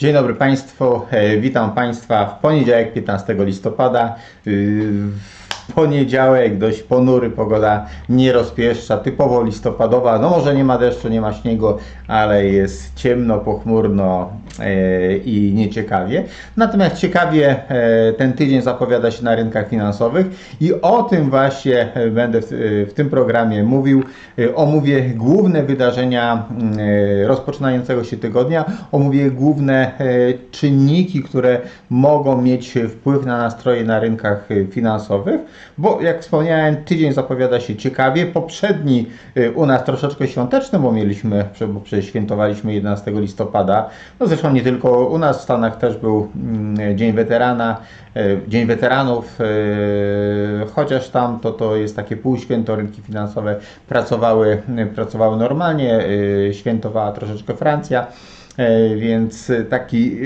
Dzień dobry Państwu, e, witam Państwa w poniedziałek 15 listopada. Poniedziałek dość ponury, pogoda nie rozpieszcza, typowo listopadowa. No może nie ma deszczu, nie ma śniegu, ale jest ciemno, pochmurno e, i nieciekawie. Natomiast ciekawie e, ten tydzień zapowiada się na rynkach finansowych i o tym właśnie e, będę w, tym programie mówił. Omówię główne wydarzenia mm, rozpoczynającego się tygodnia, omówię główne czynniki, które mogą mieć wpływ na nastroje na rynkach finansowych, bo jak wspomniałem, tydzień zapowiada się ciekawie. Poprzedni e, u nas troszeczkę świąteczny, bo mieliśmy, bo przeświętowaliśmy 11 listopada. No zresztą nie tylko u nas w Stanach też był mm, Dzień Weterana, e, Dzień Weteranów, e, chociaż tam to, to jest takie półświęto, rynki finansowe pracowały, pracowały normalnie, świętowała troszeczkę Francja, więc taki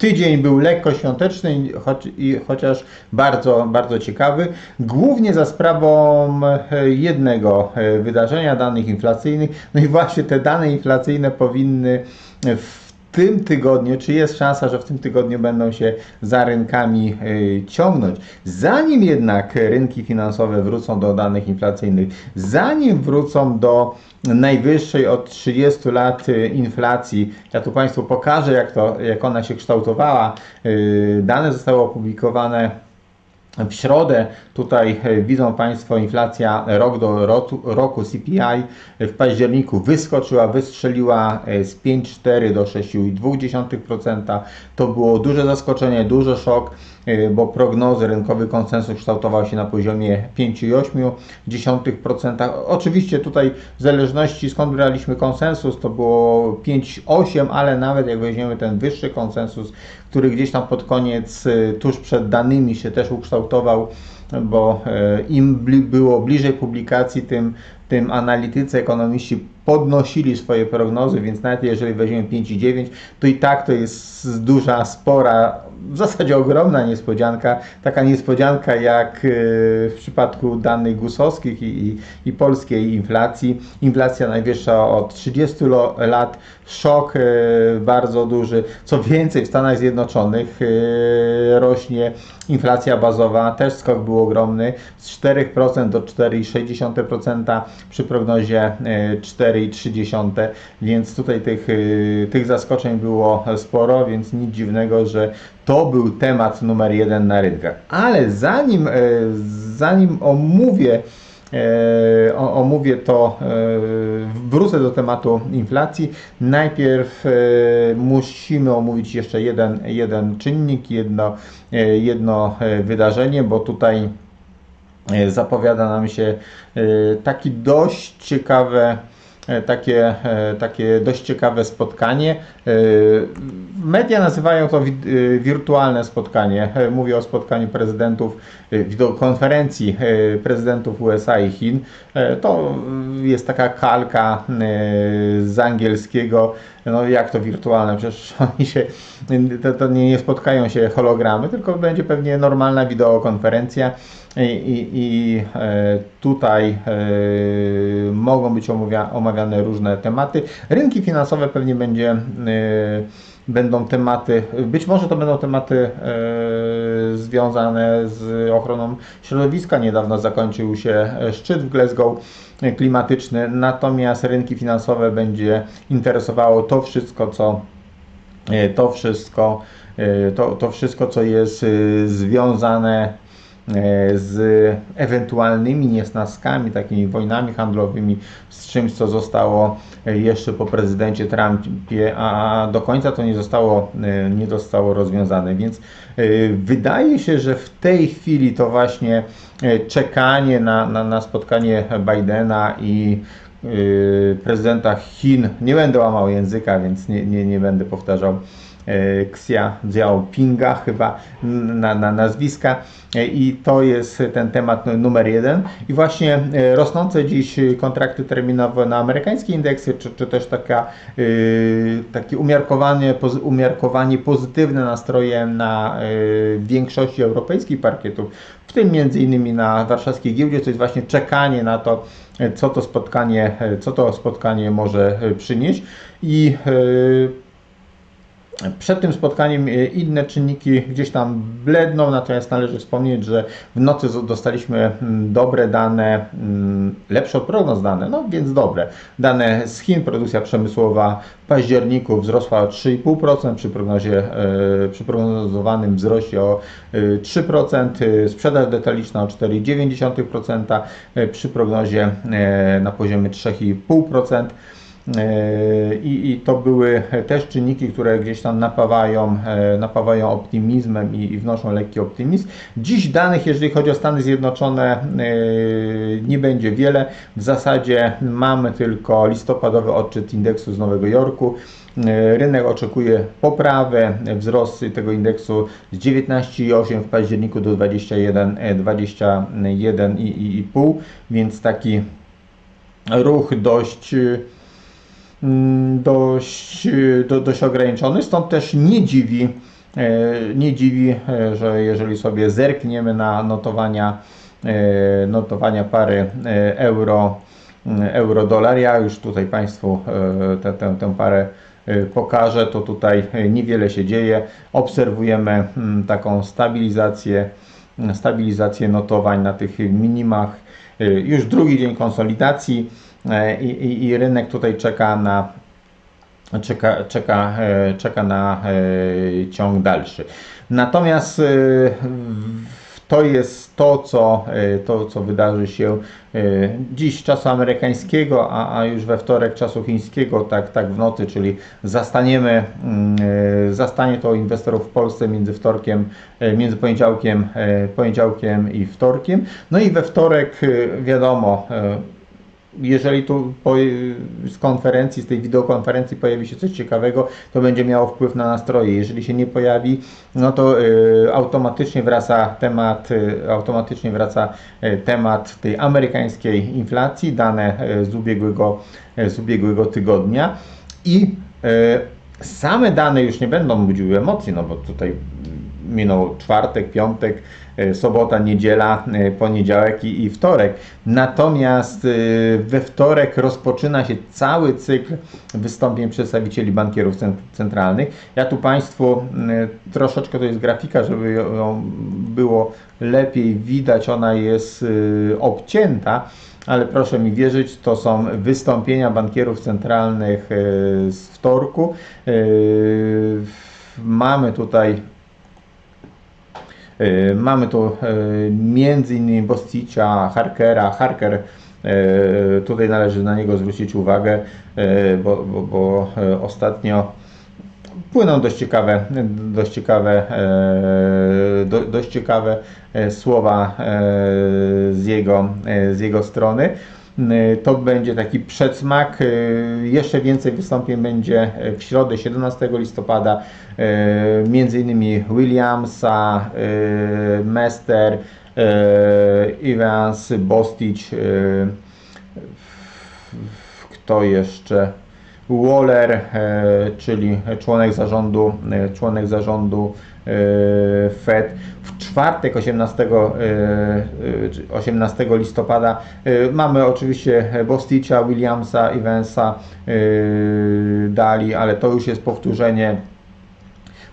Tydzień był lekko świąteczny, choć, i chociaż bardzo, bardzo ciekawy. Głównie za sprawą e, jednego e, wydarzenia, danych inflacyjnych. No i właśnie te dane inflacyjne powinny w tym tygodniu, czy jest szansa, że w tym tygodniu będą się za rynkami e, ciągnąć. Zanim jednak rynki finansowe wrócą do danych inflacyjnych, zanim wrócą do najwyższej od 30 lat e, inflacji, ja tu Państwu pokażę, jak, to, jak ona się kształtowała. E, Dane zostały opublikowane w środę tutaj e, widzą Państwo inflacja rok do roku, CPI w październiku wyskoczyła, wystrzeliła e, z 5,4 do 6,2%. To było duże zaskoczenie, duży szok, bo prognozy, rynkowy konsensus kształtował się na poziomie 5,8%. Oczywiście tutaj w zależności skąd braliśmy konsensus, to było 5,8, ale nawet jak weźmiemy ten wyższy konsensus, który gdzieś tam pod koniec, e, tuż przed danymi się też ukształtował, bo e, im było bliżej publikacji, tym, tym analitycy, ekonomiści podnosili swoje prognozy, więc nawet jeżeli weźmiemy 5,9, to i tak to jest duża, spora, w zasadzie ogromna niespodzianka. Taka niespodzianka jak e, w przypadku danych gusowskich i, i, i polskiej inflacji. Inflacja najwyższa od 30 lo- lat, szok e, bardzo duży. Co więcej, w Stanach Zjednoczonych e, rośnie inflacja bazowa, też skok był ogromny, z 4% do 4,6% przy prognozie e, 4,3%, więc tutaj tych, tych zaskoczeń było sporo, więc nic dziwnego, że to był temat numer jeden na rynkach. Ale zanim, e, zanim omówię e, omówię to, e, wrócę do tematu inflacji. Najpierw musimy omówić jeszcze jeden, jeden czynnik, jedno, jedno wydarzenie, bo tutaj zapowiada nam się taki dość ciekawe takie, e, takie dość ciekawe spotkanie. E, Media nazywają to wi- e, wirtualne spotkanie. E, Mówię o spotkaniu prezydentów, e, wideokonferencji e, prezydentów USA i Chin. E, To e, jest taka kalka e, z angielskiego. No jak to wirtualne? Przecież oni się, to, to nie, nie spotkają się hologramy, tylko będzie pewnie normalna wideokonferencja. I, i, i e, tutaj e, mogą być omówia, omawiane różne tematy. Rynki finansowe pewnie będzie, e, będą tematy, być może to będą tematy e, związane z ochroną środowiska. Niedawno zakończył się szczyt w Glasgow e, klimatyczny, natomiast rynki finansowe będzie interesowało to wszystko, co e, to wszystko, e, to, to wszystko, co jest e, związane e, z ewentualnymi niesnaskami, takimi wojnami handlowymi, z czymś, co zostało e, jeszcze po prezydencie Trumpie, a do końca to nie zostało, e, nie zostało rozwiązane. Więc e, wydaje się, że w tej chwili to właśnie e, czekanie na, na, na spotkanie Bidena i prezydenta Chin, nie będę łamał języka, więc nie, nie, nie będę powtarzał e, Xia Jinpinga chyba na, na nazwiska. E, i to jest ten temat numer jeden. I właśnie e, rosnące dziś kontrakty terminowe na amerykańskie indeksy, czy, czy też taka, yy, takie umiarkowanie, umiarkowanie pozytywne nastroje na yy, większości europejskich parkietów, w tym między innymi na warszawskiej giełdzie, to jest właśnie czekanie na to, e, co to spotkanie, e, co to spotkanie może e, przynieść. I e, Przed tym spotkaniem e, inne czynniki gdzieś tam bledną, natomiast należy wspomnieć, że w nocy dostaliśmy mm, dobre dane, mm, lepsze od prognoz dane, no więc dobre. Dane z Chin, produkcja przemysłowa w październiku wzrosła o 3,5% przy prognozie, e, przy prognozowanym wzroście o e, 3%, e, sprzedaż detaliczna o 4,9%, e, przy prognozie na poziomie 3,5%. E, I, I to były też czynniki, które gdzieś tam napawają, e, napawają optymizmem i, i wnoszą lekki optymizm. Dziś danych, jeżeli chodzi o Stany Zjednoczone, e, nie będzie wiele. W zasadzie mamy tylko listopadowy odczyt indeksu z Nowego Jorku. Rynek oczekuje poprawy, wzrost tego indeksu z 19,8 w październiku do 21, e, 21,5, więc taki ruch dość dość, y, do, dość ograniczony, stąd też nie dziwi, e, nie dziwi, e, że jeżeli sobie zerkniemy na notowania, e, notowania pary euro, mm, euro-dolar, ja już tutaj Państwu tę, tę, tę parę pokażę, to tutaj niewiele się dzieje, obserwujemy mm, taką stabilizację, stabilizację notowań na tych minimach, już drugi dzień konsolidacji i, i, i rynek tutaj czeka na czeka, czeka, e, czeka na e, ciąg dalszy. Natomiast e, to jest to, co, e, to, co wydarzy się e, dziś czasu amerykańskiego, a, a już we wtorek czasu chińskiego, tak, tak w nocy, czyli zastaniemy, mm, e, zastanie to inwestorów w Polsce między wtorkiem, e, między poniedziałkiem, e, poniedziałkiem i wtorkiem. No i we wtorek e, wiadomo, e, jeżeli tu po, z konferencji, z tej wideokonferencji pojawi się coś ciekawego, to będzie miało wpływ na nastroje. Jeżeli się nie pojawi, no to y, automatycznie wraca temat, y, automatycznie wraca y, temat tej amerykańskiej inflacji, dane y, z ubiegłego, y, z ubiegłego tygodnia i y, same dane już nie będą budziły emocji, no bo tutaj minął czwartek, piątek, sobota, niedziela, e, poniedziałek i, wtorek. Natomiast e, we wtorek rozpoczyna się cały cykl wystąpień przedstawicieli bankierów cen- centralnych. Ja tu Państwu troszeczkę to jest grafika, żeby ją było lepiej widać, ona jest e, obcięta. Ale proszę mi wierzyć, to są wystąpienia bankierów centralnych e, z wtorku. E, Mamy tutaj E, Mamy tu e, innymi Bosticia, Harkera. Harker, e, tutaj należy na niego zwrócić uwagę, e, bo, bo, bo e, ostatnio płyną dość ciekawe, dość ciekawe, e, do, dość ciekawe e, słowa e, z jego, e, z jego strony. E, To będzie taki przedsmak. E, Jeszcze więcej wystąpień będzie w środę 17 listopada. e, Między innymi Williamsa, Mester, Evans, Bostich, e, kto jeszcze? Waller, czyli członek zarządu, członek zarządu Fed. Czwartek 18, e, e, 18 listopada. E, mamy oczywiście Bosticia, Williamsa, Evansa, e, Dali, ale to już jest powtórzenie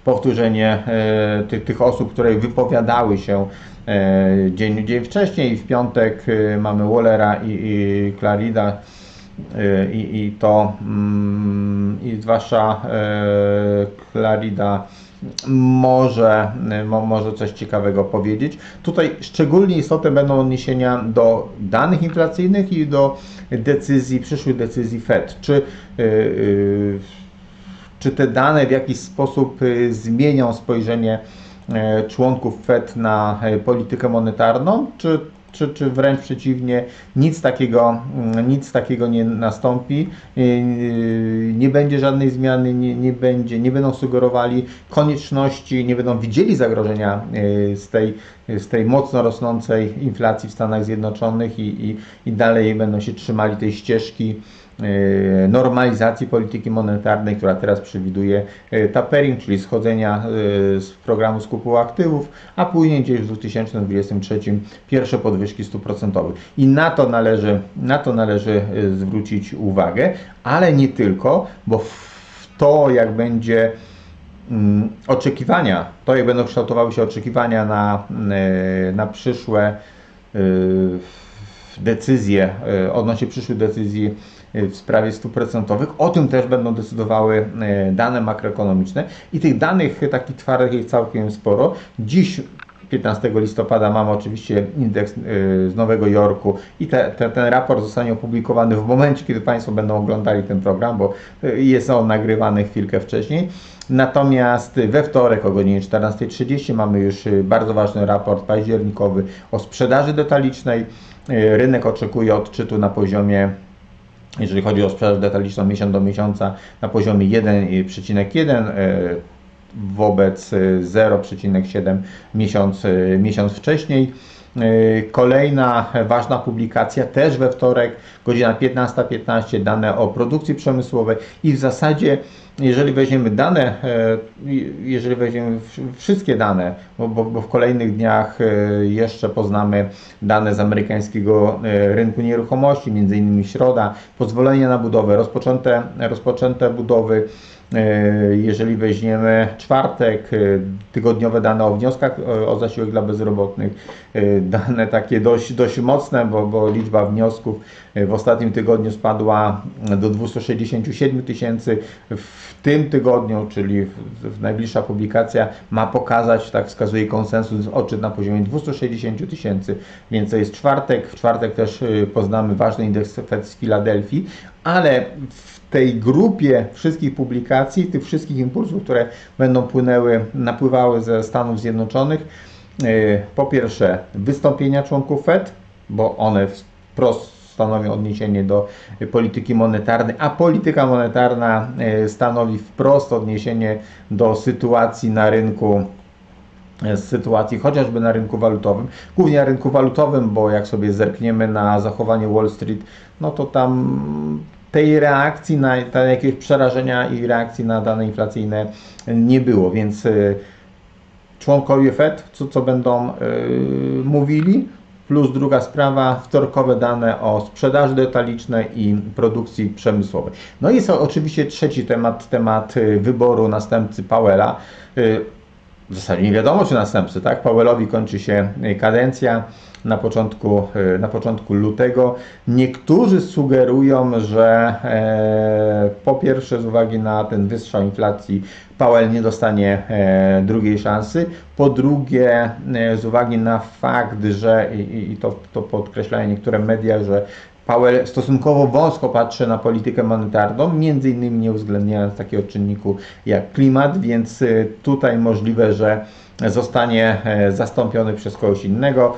powtórzenie e, tych, tych osób, które wypowiadały się e, dzień, dzień wcześniej w piątek e, mamy Wallera i, i Clarida. e, i, i to mm, i zwłaszcza e, Clarida może, e, mo, może coś ciekawego powiedzieć. Tutaj szczególnie istotne będą odniesienia do danych inflacyjnych i do decyzji, przyszłych decyzji Fed. Czy e, e, czy te dane w jakiś sposób zmienią spojrzenie e, członków Fed na e, politykę monetarną, czy, czy, czy wręcz przeciwnie, nic takiego, mm, nic takiego nie nastąpi, nie będzie żadnej zmiany, nie, nie, będzie, nie będą sugerowali konieczności, nie będą widzieli zagrożenia y, z tej, z tej mocno rosnącej inflacji w Stanach Zjednoczonych i, i, i dalej będą się trzymali tej ścieżki e, normalizacji polityki monetarnej, która teraz przewiduje e, tapering, czyli schodzenia e, z programu skupu aktywów, a później gdzieś w 2023 pierwsze podwyżki stóp procentowych. I na to należy, na to należy zwrócić uwagę, ale nie tylko, bo w to jak będzie oczekiwania, to jak będą kształtowały się oczekiwania na, e, na przyszłe e, decyzje, e, odnośnie przyszłych decyzji w sprawie stóp procentowych. O tym też będą decydowały dane makroekonomiczne i tych danych takich twardych jest całkiem sporo. Dziś 15 listopada mamy oczywiście indeks z Nowego Jorku i te, te, ten raport zostanie opublikowany w momencie, kiedy Państwo będą oglądali ten program, bo jest on nagrywany chwilkę wcześniej. Natomiast we wtorek o godzinie 14.30 mamy już y, bardzo ważny raport październikowy o sprzedaży detalicznej. Y, rynek oczekuje odczytu na poziomie jeżeli chodzi o sprzedaż detaliczną miesiąc do miesiąca na poziomie 1,1 y, wobec 0,7 miesiąc, miesiąc wcześniej. Kolejna ważna publikacja też we wtorek, godzina 15.15, .15, dane o produkcji przemysłowej i w zasadzie jeżeli weźmiemy dane, e, jeżeli weźmiemy wszystkie dane, bo, bo, bo, w kolejnych dniach e, jeszcze poznamy dane z amerykańskiego e, rynku nieruchomości, między innymi środa, pozwolenia na budowę, rozpoczęte, rozpoczęte budowy, jeżeli weźmiemy czwartek, tygodniowe dane o wnioskach o zasiłek dla bezrobotnych, dane takie dość, dość mocne, bo, bo liczba wniosków w ostatnim tygodniu spadła do 267 tysięcy. W tym tygodniu, czyli w, najbliższa publikacja, ma pokazać, tak wskazuje konsensus, odczyt na poziomie 260 tysięcy, więc to jest czwartek. W czwartek też y, poznamy ważny indeks Fed z Filadelfii, ale w tej grupie wszystkich publikacji, tych wszystkich impulsów, które będą płynęły, napływały ze Stanów Zjednoczonych, y, po pierwsze wystąpienia członków Fed, bo one wprost stanowią odniesienie do polityki monetarnej, a polityka monetarna e, stanowi wprost odniesienie do sytuacji na rynku z e, sytuacji chociażby na rynku walutowym, głównie na rynku walutowym, bo jak sobie zerkniemy na zachowanie Wall Street, no to tam tej reakcji na, na jakieś przerażenia i reakcji na dane inflacyjne nie było, więc e, członkowie Fed, co, co będą yy, mówili, plus druga sprawa, wtorkowe dane o sprzedaży detalicznej i produkcji przemysłowej. No i jest oczywiście trzeci temat, temat y, wyboru następcy Powella. Y, w zasadzie nie wiadomo, czy następcy, tak? Powellowi kończy się y, kadencja na początku, na początku lutego. Niektórzy sugerują, że e, po pierwsze z uwagi na ten wystrzał inflacji Powell nie dostanie e, drugiej szansy. Po drugie, e, z uwagi na fakt, że i, i to, to podkreślają niektóre media, że Powell stosunkowo wąsko patrzy na politykę monetarną, między innymi nie uwzględniając takiego czynniku jak klimat, więc e, tutaj możliwe, że zostanie zastąpiony przez kogoś innego.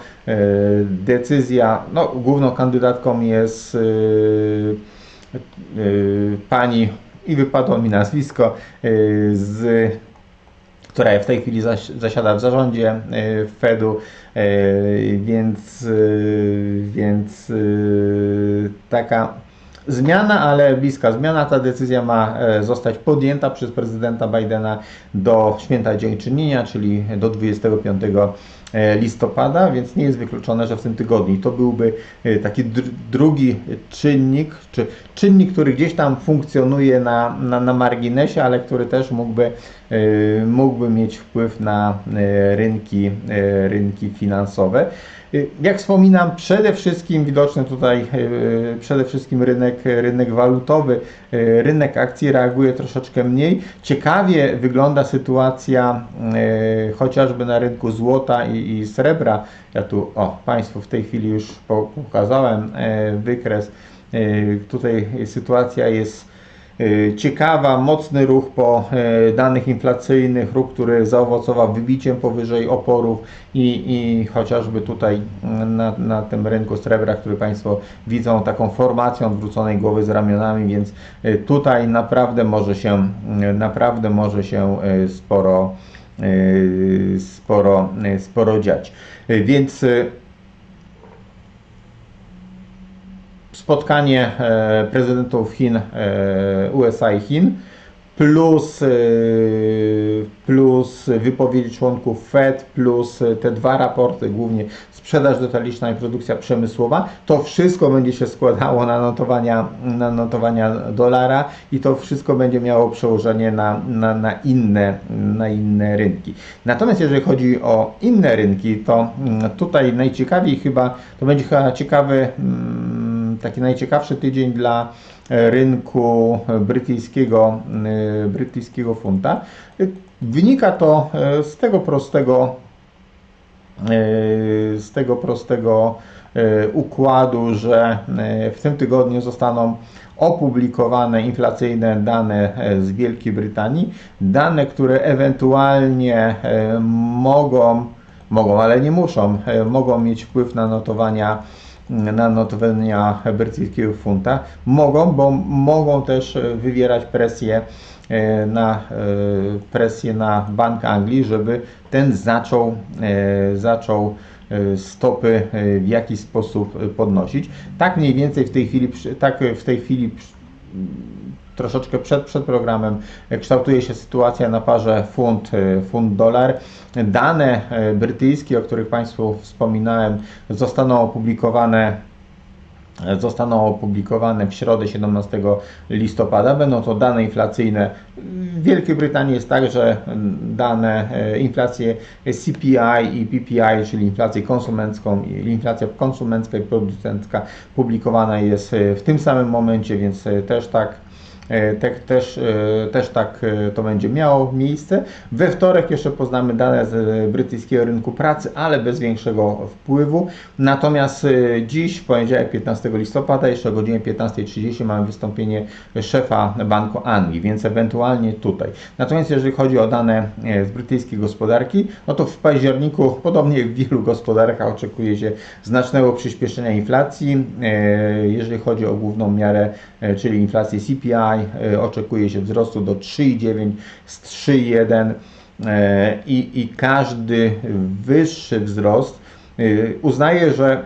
Decyzja, no główną kandydatką jest pani i wypadło mi nazwisko z która w tej chwili zasiada w zarządzie Fedu, więc, więc taka zmiana, ale bliska zmiana. Ta decyzja ma e, zostać podjęta przez prezydenta Bidena do święta dziękczynienia, czyli do 25 e, listopada, więc nie jest wykluczone, że w tym tygodniu. To byłby e, taki drugi czynnik, czy czynnik, który gdzieś tam funkcjonuje na, na, na marginesie, ale który też mógłby, mógłby mieć wpływ na rynki, rynki finansowe. Y, jak wspominam, przede wszystkim widoczny tutaj y, przede wszystkim rynek, rynek walutowy, y, rynek akcji reaguje troszeczkę mniej. Ciekawie wygląda sytuacja chociażby na rynku złota i, i srebra. Ja tu, o, Państwu w tej chwili już pokazałem wykres. Tutaj sytuacja jest ciekawa, mocny ruch po y, danych inflacyjnych, ruch, który zaowocował wybiciem powyżej oporów i, i chociażby tutaj na, na tym rynku srebra, który Państwo widzą, taką formacją odwróconej głowy z ramionami, więc y, tutaj naprawdę może się, naprawdę może się sporo, sporo, sporo dziać. Więc spotkanie e, prezydentów Chin, e, USA i Chin, plus, y, plus wypowiedzi członków Fed, plus te dwa raporty, głównie sprzedaż detaliczna i produkcja przemysłowa, to wszystko będzie się składało na notowania, na notowania dolara i to wszystko będzie miało przełożenie na, na, na, inne, na inne rynki. Natomiast jeżeli chodzi o inne rynki, to mm, tutaj najciekawiej chyba, to będzie chyba ciekawy, mm, taki najciekawszy tydzień dla rynku brytyjskiego, y, brytyjskiego funta. Wynika to z tego prostego z tego prostego układu, że w tym tygodniu zostaną opublikowane inflacyjne dane z Wielkiej Brytanii, dane, które ewentualnie mogą, mogą, ale nie muszą, mogą mieć wpływ na notowania na notowania brytyjskiego funta. Mogą, bo mogą też wywierać presję e, na e, presję na Bank Anglii, żeby ten zaczął, e, zaczął stopy w jakiś sposób podnosić. Tak mniej więcej w tej chwili, tak w tej chwili troszeczkę przed, przed programem kształtuje się sytuacja na parze funt, funt dolar. Dane e, brytyjskie, o których Państwu wspominałem, zostaną opublikowane e, zostaną opublikowane w środę 17 listopada. Będą to dane inflacyjne. W Wielkiej Brytanii jest tak, że dane e, inflacje CPI i PPI, czyli inflację konsumencką, inflacja konsumencka i producencka publikowana jest w tym samym momencie, więc też tak tak, też, e, też tak to będzie miało miejsce. We wtorek jeszcze poznamy dane z brytyjskiego rynku pracy, ale bez większego wpływu. Natomiast dziś, poniedziałek 15 listopada, jeszcze o godzinie 15.30 mamy wystąpienie szefa Banku Anglii, więc ewentualnie tutaj. Natomiast jeżeli chodzi o dane z brytyjskiej gospodarki, no to w październiku, podobnie jak w wielu gospodarkach, oczekuje się znacznego przyspieszenia inflacji. Jeżeli chodzi o główną miarę, czyli inflację CPI, E, oczekuje się wzrostu do 3,9 z 3,1 e, i, i każdy wyższy wzrost e, uznaje, że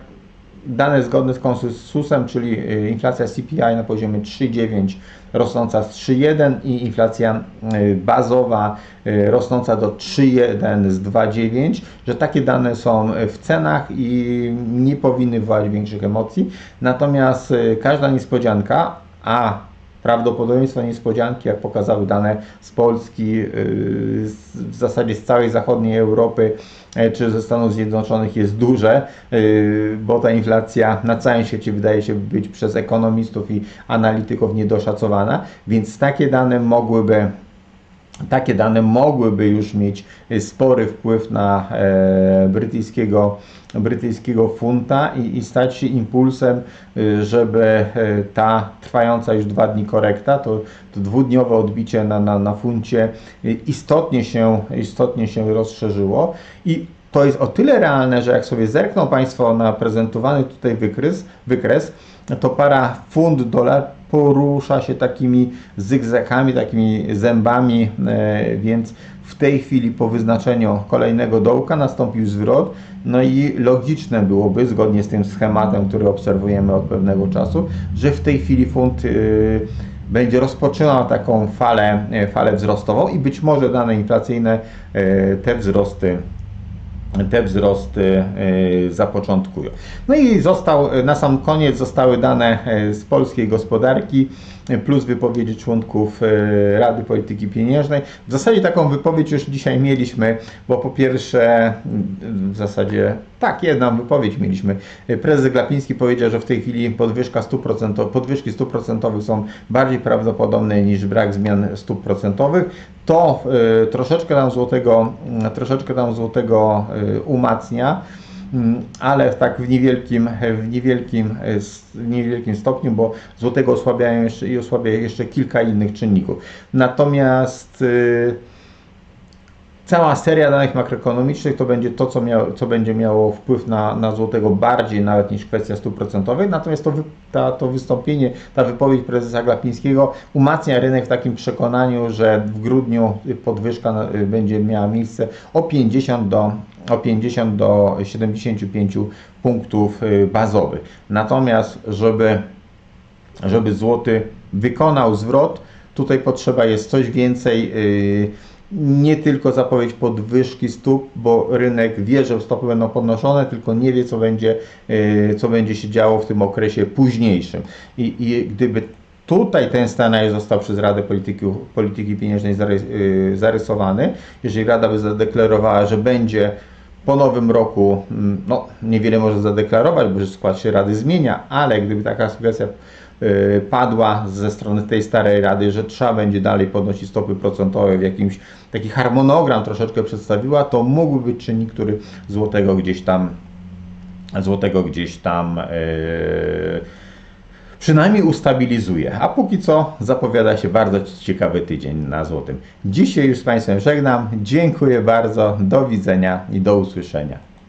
dane zgodne z konsensusem, czyli inflacja CPI na poziomie 3,9 rosnąca z 3,1 i inflacja bazowa rosnąca do 3,1 z 2,9, że takie dane są w cenach i nie powinny wywołać większych emocji. Natomiast każda niespodzianka, a prawdopodobieństwo niespodzianki, jak pokazały dane z Polski, yy, w zasadzie z całej zachodniej Europy e, czy ze Stanów Zjednoczonych jest duże, yy, bo ta inflacja na całym świecie wydaje się być przez ekonomistów i analityków niedoszacowana, więc takie dane mogłyby takie dane mogłyby już mieć spory wpływ na e, brytyjskiego, brytyjskiego funta i, i stać się impulsem, y, żeby e, ta trwająca już dwa dni korekta, to, to dwudniowe odbicie na, na, na funcie istotnie się, istotnie się rozszerzyło. I to jest o tyle realne, że jak sobie zerkną Państwo na prezentowany tutaj wykres, wykres to para funt dolar porusza się takimi zygzakami, takimi zębami, e, więc w tej chwili po wyznaczeniu kolejnego dołka nastąpił zwrot, no i logiczne byłoby, zgodnie z tym schematem, który obserwujemy od pewnego czasu, że w tej chwili funt y, będzie rozpoczynał taką falę, e, falę wzrostową i być może dane inflacyjne e, te wzrosty te wzrosty zapoczątkują. No i został, na sam koniec zostały dane z polskiej gospodarki plus wypowiedzi członków e, Rady Polityki Pieniężnej. W zasadzie taką wypowiedź już dzisiaj mieliśmy, bo po pierwsze w zasadzie tak, jedną wypowiedź mieliśmy. Prezes Glapiński powiedział, że w tej chwili podwyżka 100%, podwyżki stóp procentowych są bardziej prawdopodobne niż brak zmian stóp procentowych. To y, troszeczkę nam złotego, troszeczkę nam złotego y, umacnia. Mm, ale tak w niewielkim, w niewielkim, w niewielkim stopniu, bo złotego osłabiają jeszcze i osłabia jeszcze kilka innych czynników. Natomiast yy, cała seria danych makroekonomicznych to będzie to, co, co będzie miało wpływ na, na złotego bardziej nawet niż kwestia stóp procentowych. Natomiast to, ta, to wystąpienie, ta wypowiedź prezesa Glapińskiego umacnia rynek w takim przekonaniu, że w grudniu podwyżka będzie miała miejsce o 50 do, o 50 do 75 punktów y, bazowych. Natomiast, żeby, żeby złoty wykonał zwrot, Tutaj potrzeba jest coś więcej. Yy, nie tylko zapowiedź podwyżki stóp, bo rynek wie, że stopy będą podnoszone, tylko nie wie, co będzie, yy, co będzie się działo w tym okresie późniejszym. I, i gdyby tutaj ten scenariusz został przez Radę Polityki, Polityki Pieniężnej yy, zarysowany, jeżeli Rada by zadeklarowała, że będzie po nowym roku, mm, no niewiele może zadeklarować, bo skład się Rady zmienia, ale gdyby taka sugestia padła ze strony tej starej Rady, że trzeba będzie dalej podnosić stopy procentowe w jakimś taki harmonogram troszeczkę przedstawiła, to mógłby być czynnik, który złotego gdzieś tam złotego gdzieś tam yy, przynajmniej ustabilizuje. A póki co zapowiada się bardzo ciekawy tydzień na złotym. Dzisiaj już z Państwem żegnam. Dziękuję bardzo. Do widzenia i do usłyszenia.